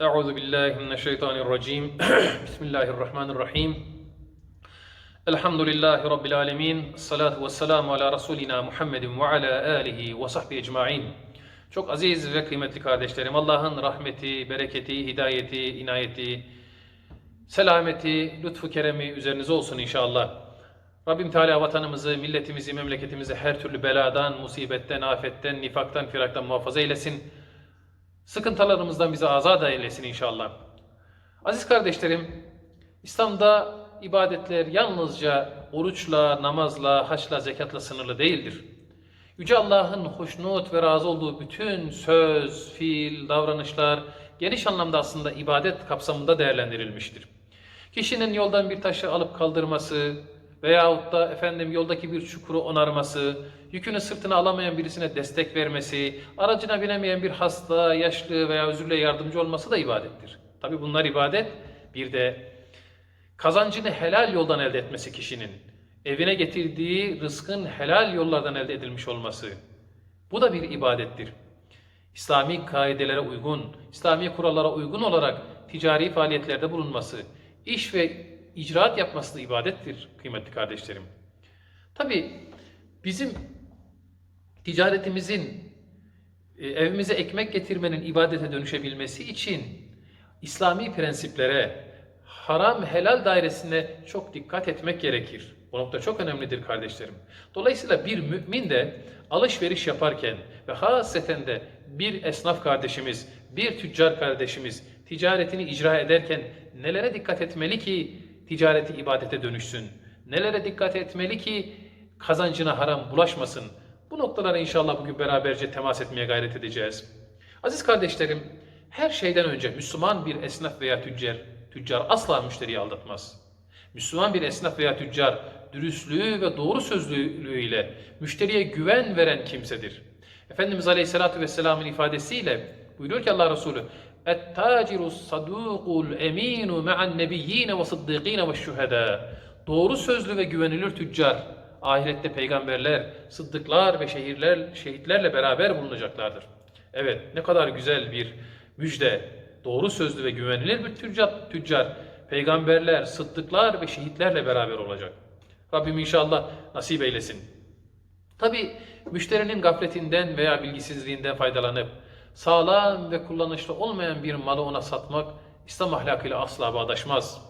Euzu billahi mineşşeytanirracim. Bismillahirrahmanirrahim. Elhamdülillahi rabbil alamin. Salatu vesselamu ala rasulina Muhammedin ve ala alihi ve sahbihi ecmaîn. Çok aziz ve kıymetli kardeşlerim, Allah'ın rahmeti, bereketi, hidayeti, inayeti, selameti, lütfu keremi üzerinize olsun inşallah. Rabbim Teala vatanımızı, milletimizi, memleketimizi her türlü beladan, musibetten, afetten, nifaktan, firaktan muhafaza eylesin Sıkıntılarımızdan bizi azat eylesin inşallah. Aziz kardeşlerim, İslam'da ibadetler yalnızca oruçla, namazla, haçla, zekatla sınırlı değildir. Yüce Allah'ın hoşnut ve razı olduğu bütün söz, fiil, davranışlar geniş anlamda aslında ibadet kapsamında değerlendirilmiştir. Kişinin yoldan bir taşı alıp kaldırması veyahut da efendim yoldaki bir çukuru onarması, yükünü sırtına alamayan birisine destek vermesi, aracına binemeyen bir hasta, yaşlı veya özürle yardımcı olması da ibadettir. Tabi bunlar ibadet. Bir de kazancını helal yoldan elde etmesi kişinin, evine getirdiği rızkın helal yollardan elde edilmiş olması. Bu da bir ibadettir. İslami kaidelere uygun, İslami kurallara uygun olarak ticari faaliyetlerde bulunması, iş ve icraat yapması da ibadettir kıymetli kardeşlerim. Tabi bizim ticaretimizin e, evimize ekmek getirmenin ibadete dönüşebilmesi için İslami prensiplere, haram helal dairesine çok dikkat etmek gerekir. Bu nokta çok önemlidir kardeşlerim. Dolayısıyla bir mümin de alışveriş yaparken ve haseten de bir esnaf kardeşimiz, bir tüccar kardeşimiz ticaretini icra ederken nelere dikkat etmeli ki ticareti ibadete dönüşsün? Nelere dikkat etmeli ki kazancına haram bulaşmasın? Bu noktalara inşallah bugün beraberce temas etmeye gayret edeceğiz. Aziz kardeşlerim, her şeyden önce Müslüman bir esnaf veya tüccar, tüccar asla müşteriyi aldatmaz. Müslüman bir esnaf veya tüccar dürüstlüğü ve doğru sözlülüğüyle müşteriye güven veren kimsedir. Efendimiz Aleyhisselatü Vesselam'ın ifadesiyle buyuruyor ki Allah Resulü اَتَّاجِرُ الصَّدُوقُ الْاَم۪ينُ مَعَ النَّبِيِّينَ وَصِدِّق۪ينَ وَالشُّهَدَى Doğru sözlü ve güvenilir tüccar ahirette peygamberler, sıddıklar ve şehirler, şehitlerle beraber bulunacaklardır. Evet ne kadar güzel bir müjde. Doğru sözlü ve güvenilir bir tüccar, tüccar peygamberler, sıddıklar ve şehitlerle beraber olacak. Rabbim inşallah nasip eylesin. Tabi müşterinin gafletinden veya bilgisizliğinden faydalanıp sağlam ve kullanışlı olmayan bir malı ona satmak İslam ahlakıyla asla bağdaşmaz.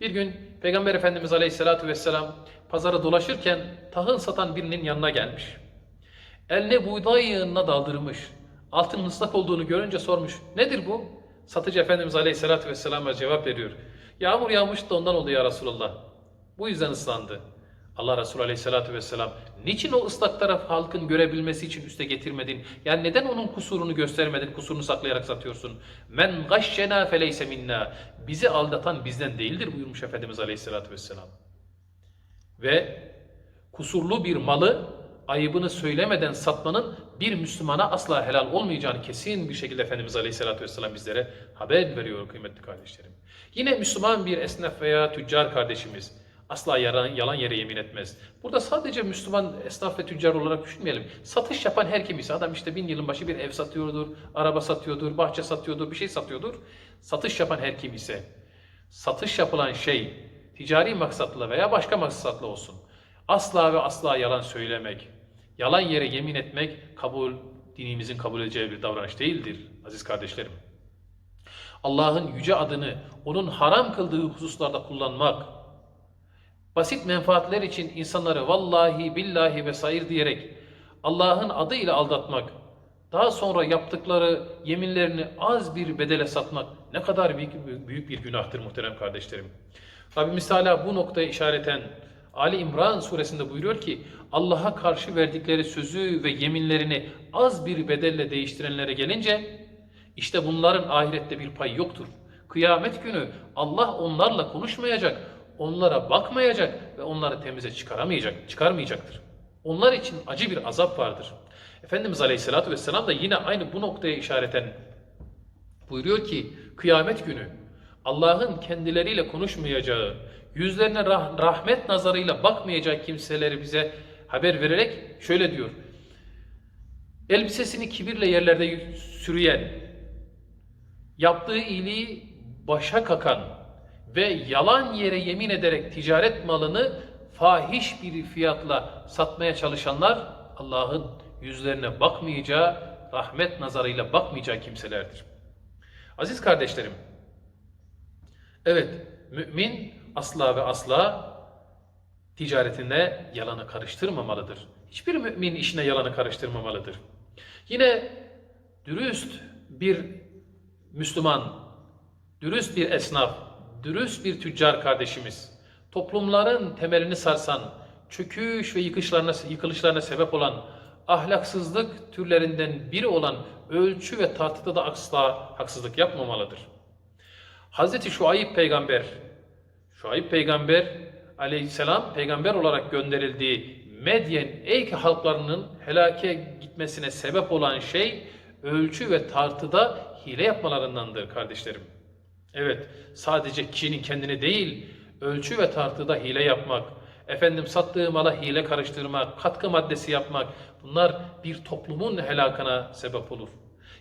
Bir gün Peygamber Efendimiz Aleyhisselatü Vesselam pazara dolaşırken tahıl satan birinin yanına gelmiş. Eline buğday yığınına daldırmış. Altının ıslak olduğunu görünce sormuş. Nedir bu? Satıcı Efendimiz Aleyhisselatü Vesselam'a cevap veriyor. Yağmur yağmış da ondan oldu ya Resulallah. Bu yüzden ıslandı. Allah Resulü Aleyhisselatü Vesselam niçin o ıslak taraf halkın görebilmesi için üste getirmedin? Yani neden onun kusurunu göstermedin, kusurunu saklayarak satıyorsun? Men gashşena feleyse minna. Bizi aldatan bizden değildir buyurmuş Efendimiz Aleyhisselatü Vesselam. Ve kusurlu bir malı ayıbını söylemeden satmanın bir Müslümana asla helal olmayacağını kesin bir şekilde Efendimiz Aleyhisselatü Vesselam bizlere haber veriyor kıymetli kardeşlerim. Yine Müslüman bir esnaf veya tüccar kardeşimiz asla yalan, yalan yere yemin etmez. Burada sadece Müslüman esnaf ve tüccar olarak düşünmeyelim. Satış yapan her kim ise adam işte bin yılın başı bir ev satıyordur, araba satıyordur, bahçe satıyordur, bir şey satıyordur. Satış yapan her kim ise satış yapılan şey ticari maksatla veya başka maksatla olsun. Asla ve asla yalan söylemek, yalan yere yemin etmek kabul dinimizin kabul edeceği bir davranış değildir aziz kardeşlerim. Allah'ın yüce adını onun haram kıldığı hususlarda kullanmak, basit menfaatler için insanları vallahi billahi vesaire diyerek Allah'ın adıyla aldatmak, daha sonra yaptıkları yeminlerini az bir bedele satmak ne kadar büyük, büyük bir günahtır muhterem kardeşlerim. Rabbimiz Teala bu noktaya işareten Ali İmran suresinde buyuruyor ki Allah'a karşı verdikleri sözü ve yeminlerini az bir bedelle değiştirenlere gelince işte bunların ahirette bir pay yoktur. Kıyamet günü Allah onlarla konuşmayacak, onlara bakmayacak ve onları temize çıkaramayacak, çıkarmayacaktır. Onlar için acı bir azap vardır. Efendimiz Aleyhisselatü Vesselam da yine aynı bu noktaya işareten buyuruyor ki kıyamet günü Allah'ın kendileriyle konuşmayacağı, yüzlerine rah rahmet nazarıyla bakmayacak kimseleri bize haber vererek şöyle diyor. Elbisesini kibirle yerlerde sürüyen, yaptığı iyiliği başa kakan ve yalan yere yemin ederek ticaret malını fahiş bir fiyatla satmaya çalışanlar Allah'ın yüzlerine bakmayacağı, rahmet nazarıyla bakmayacağı kimselerdir. Aziz kardeşlerim, evet mümin asla ve asla ticaretinde yalanı karıştırmamalıdır. Hiçbir mümin işine yalanı karıştırmamalıdır. Yine dürüst bir Müslüman, dürüst bir esnaf, dürüst bir tüccar kardeşimiz, toplumların temelini sarsan, çöküş ve yıkışlarına, yıkılışlarına sebep olan ahlaksızlık türlerinden biri olan ölçü ve tartıda da asla haksızlık yapmamalıdır. Hazreti Şuayb peygamber, Şuayb peygamber aleyhisselam peygamber olarak gönderildiği Medyen Eyk halklarının helake gitmesine sebep olan şey ölçü ve tartıda hile yapmalarındandır kardeşlerim. Evet, sadece kişinin kendini değil, ölçü ve tartıda hile yapmak, efendim sattığı mala hile karıştırmak, katkı maddesi yapmak, bunlar bir toplumun helakına sebep olur.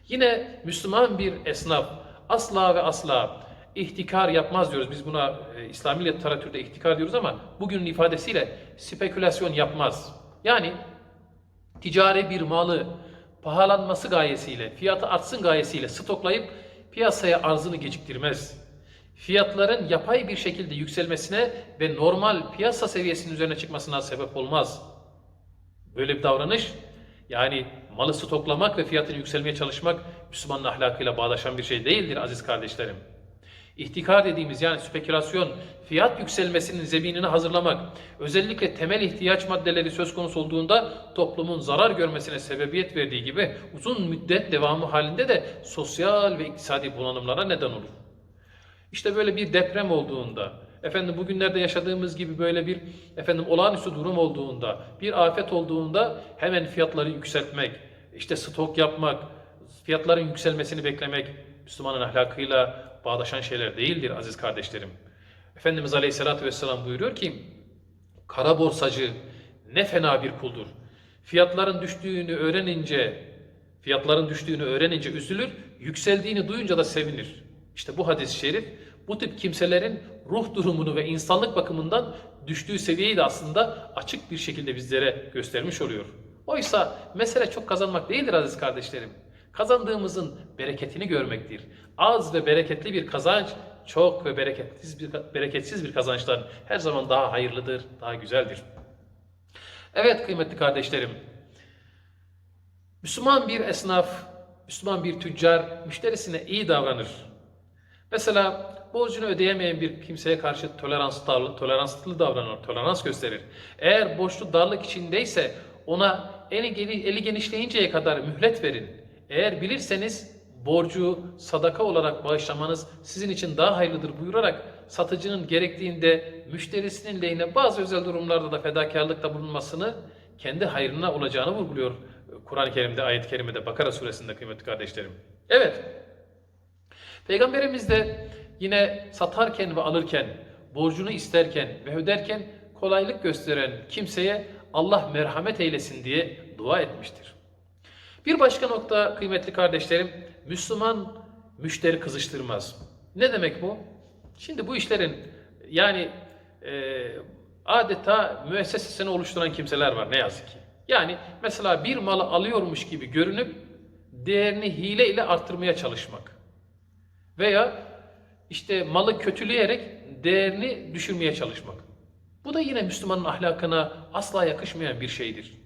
Yine Müslüman bir esnaf asla ve asla ihtikar yapmaz diyoruz. Biz buna e, İslami literatürde ihtikar diyoruz ama bugünün ifadesiyle spekülasyon yapmaz. Yani ticari bir malı pahalanması gayesiyle, fiyatı artsın gayesiyle stoklayıp piyasaya arzını geciktirmez. Fiyatların yapay bir şekilde yükselmesine ve normal piyasa seviyesinin üzerine çıkmasına sebep olmaz. Böyle bir davranış yani malı stoklamak ve fiyatını yükselmeye çalışmak Müslümanın ahlakıyla bağdaşan bir şey değildir aziz kardeşlerim. İhtikar dediğimiz yani spekülasyon, fiyat yükselmesinin zeminini hazırlamak, özellikle temel ihtiyaç maddeleri söz konusu olduğunda toplumun zarar görmesine sebebiyet verdiği gibi uzun müddet devamı halinde de sosyal ve iktisadi bulanımlara neden olur. İşte böyle bir deprem olduğunda, efendim bugünlerde yaşadığımız gibi böyle bir efendim olağanüstü durum olduğunda, bir afet olduğunda hemen fiyatları yükseltmek, işte stok yapmak, fiyatların yükselmesini beklemek Müslümanın ahlakıyla bağdaşan şeyler değildir aziz kardeşlerim. Efendimiz Aleyhisselatü Vesselam buyuruyor ki, kara borsacı ne fena bir kuldur. Fiyatların düştüğünü öğrenince, fiyatların düştüğünü öğrenince üzülür, yükseldiğini duyunca da sevinir. İşte bu hadis-i şerif bu tip kimselerin ruh durumunu ve insanlık bakımından düştüğü seviyeyi de aslında açık bir şekilde bizlere göstermiş oluyor. Oysa mesele çok kazanmak değildir aziz kardeşlerim. Kazandığımızın bereketini görmektir. Az ve bereketli bir kazanç çok ve bereketsiz bir, bereketsiz bir kazançtan her zaman daha hayırlıdır, daha güzeldir. Evet kıymetli kardeşlerim, Müslüman bir esnaf, Müslüman bir tüccar müşterisine iyi davranır. Mesela borcunu ödeyemeyen bir kimseye karşı toleranslı, toleranslı davranır, tolerans gösterir. Eğer borçlu darlık içindeyse ona eli, eli genişleyinceye kadar mühlet verin. Eğer bilirseniz borcu sadaka olarak bağışlamanız sizin için daha hayırlıdır buyurarak satıcının gerektiğinde müşterisinin lehine bazı özel durumlarda da fedakarlıkta bulunmasını kendi hayrına olacağını vurguluyor Kur'an-ı Kerim'de, ayet-i kerimede, Bakara suresinde kıymetli kardeşlerim. Evet, Peygamberimiz de yine satarken ve alırken, borcunu isterken ve öderken kolaylık gösteren kimseye Allah merhamet eylesin diye dua etmiştir. Bir başka nokta kıymetli kardeşlerim, Müslüman müşteri kızıştırmaz. Ne demek bu? Şimdi bu işlerin yani e, adeta müessesesini oluşturan kimseler var ne yazık ki. Yani mesela bir malı alıyormuş gibi görünüp değerini hile ile arttırmaya çalışmak. Veya işte malı kötüleyerek değerini düşürmeye çalışmak. Bu da yine Müslümanın ahlakına asla yakışmayan bir şeydir.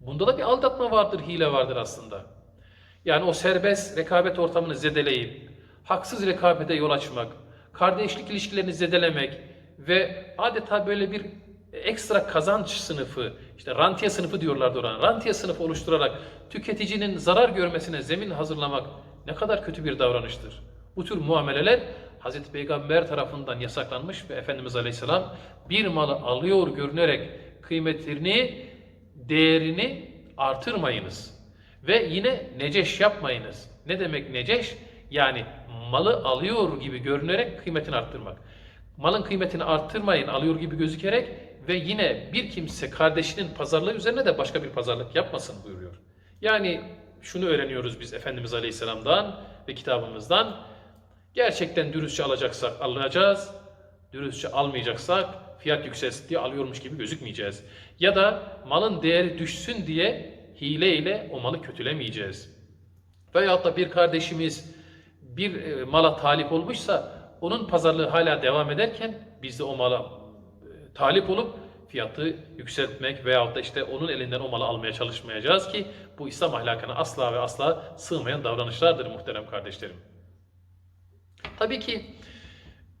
Bunda da bir aldatma vardır, hile vardır aslında. Yani o serbest rekabet ortamını zedeleyip, haksız rekabete yol açmak, kardeşlik ilişkilerini zedelemek ve adeta böyle bir ekstra kazanç sınıfı, işte rantiye sınıfı diyorlardı ona, rantiye sınıfı oluşturarak tüketicinin zarar görmesine zemin hazırlamak ne kadar kötü bir davranıştır. Bu tür muameleler Hazreti Peygamber tarafından yasaklanmış ve Efendimiz Aleyhisselam bir malı alıyor görünerek kıymetini değerini artırmayınız. Ve yine neceş yapmayınız. Ne demek neceş? Yani malı alıyor gibi görünerek kıymetini arttırmak. Malın kıymetini arttırmayın alıyor gibi gözükerek ve yine bir kimse kardeşinin pazarlığı üzerine de başka bir pazarlık yapmasın buyuruyor. Yani şunu öğreniyoruz biz Efendimiz Aleyhisselam'dan ve kitabımızdan. Gerçekten dürüstçe alacaksak alacağız. Dürüstçe almayacaksak fiyat yükselsin diye alıyormuş gibi gözükmeyeceğiz. Ya da malın değeri düşsün diye hileyle o malı kötülemeyeceğiz. Veyahut da bir kardeşimiz bir e, mala talip olmuşsa onun pazarlığı hala devam ederken biz de o mala e, talip olup fiyatı yükseltmek veyahut da işte onun elinden o malı almaya çalışmayacağız ki bu İslam ahlakına asla ve asla sığmayan davranışlardır muhterem kardeşlerim. Tabii ki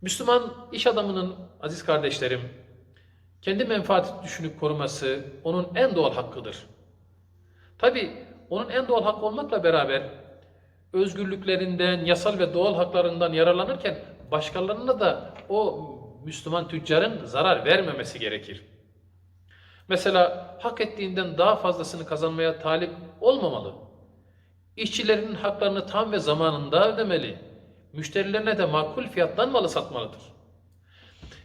Müslüman iş adamının aziz kardeşlerim kendi menfaati düşünüp koruması onun en doğal hakkıdır. Tabii onun en doğal hakkı olmakla beraber özgürlüklerinden, yasal ve doğal haklarından yararlanırken başkalarına da o Müslüman tüccarın zarar vermemesi gerekir. Mesela hak ettiğinden daha fazlasını kazanmaya talip olmamalı. İşçilerinin haklarını tam ve zamanında ödemeli. Müşterilerine de makul fiyattan malı satmalıdır.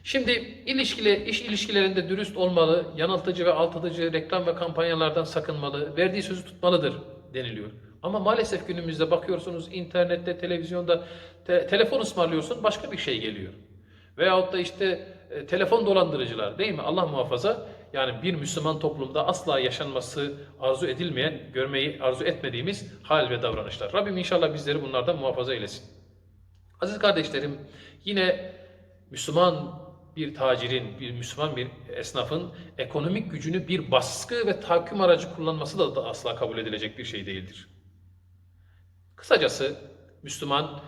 Şimdi ilişkili, iş ilişkilerinde dürüst olmalı, yanıltıcı ve aldatıcı reklam ve kampanyalardan sakınmalı, verdiği sözü tutmalıdır deniliyor. Ama maalesef günümüzde bakıyorsunuz internette, televizyonda te- telefon ısmarlıyorsun başka bir şey geliyor. Veyahut da işte e, telefon dolandırıcılar değil mi? Allah muhafaza. Yani bir Müslüman toplumda asla yaşanması arzu edilmeyen, görmeyi arzu etmediğimiz hal ve davranışlar. Rabbim inşallah bizleri bunlardan muhafaza eylesin. Aziz kardeşlerim, yine Müslüman bir tacirin, bir Müslüman bir esnafın ekonomik gücünü bir baskı ve tahakküm aracı kullanması da, da asla kabul edilecek bir şey değildir. Kısacası Müslüman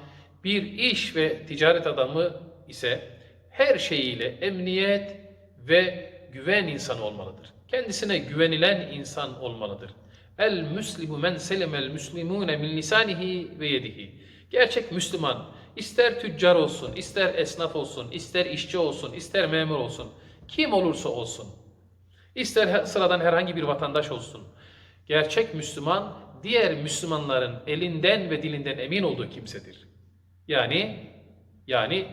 bir iş ve ticaret adamı ise her şeyiyle emniyet ve güven insanı olmalıdır. Kendisine güvenilen insan olmalıdır. El müslimu men selimel müslimune min lisanihi ve yedihi. Gerçek Müslüman ister tüccar olsun, ister esnaf olsun, ister işçi olsun, ister memur olsun, kim olursa olsun, ister sıradan herhangi bir vatandaş olsun. Gerçek Müslüman diğer Müslümanların elinden ve dilinden emin olduğu kimsedir. Yani yani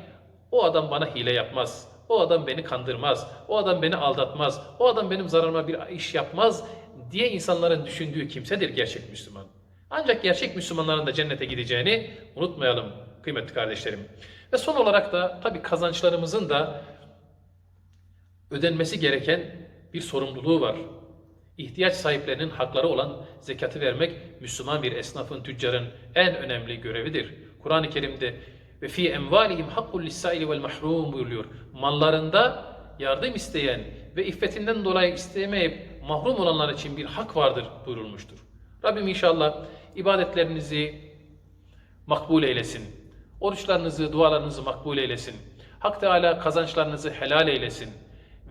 o adam bana hile yapmaz. O adam beni kandırmaz. O adam beni aldatmaz. O adam benim zararıma bir iş yapmaz diye insanların düşündüğü kimsedir gerçek Müslüman. Ancak gerçek Müslümanların da cennete gideceğini unutmayalım kıymetli kardeşlerim. Ve son olarak da tabi kazançlarımızın da ödenmesi gereken bir sorumluluğu var. İhtiyaç sahiplerinin hakları olan zekatı vermek Müslüman bir esnafın, tüccarın en önemli görevidir. Kur'an-ı Kerim'de ve fi emvalihim hakkul lisaili vel mahrum buyuruyor. Mallarında yardım isteyen ve iffetinden dolayı istemeyip mahrum olanlar için bir hak vardır buyurulmuştur. Rabbim inşallah ibadetlerinizi makbul eylesin. Oruçlarınızı, dualarınızı makbul eylesin. Hak Teala kazançlarınızı helal eylesin.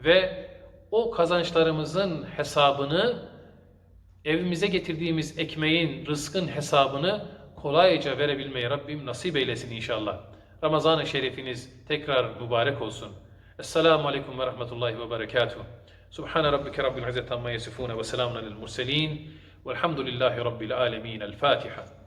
Ve o kazançlarımızın hesabını, evimize getirdiğimiz ekmeğin, rızkın hesabını kolayca verebilmeyi Rabbim nasip eylesin inşallah. Ramazan-ı Şerifiniz tekrar mübarek olsun. Esselamu Aleyküm ve Rahmetullahi ve Berekatuhu. Subhane Rabbike Rabbil İzzet Amma Yesifune ve Selamun Alel Murselin. Velhamdülillahi Rabbil Alemin. El Fatiha.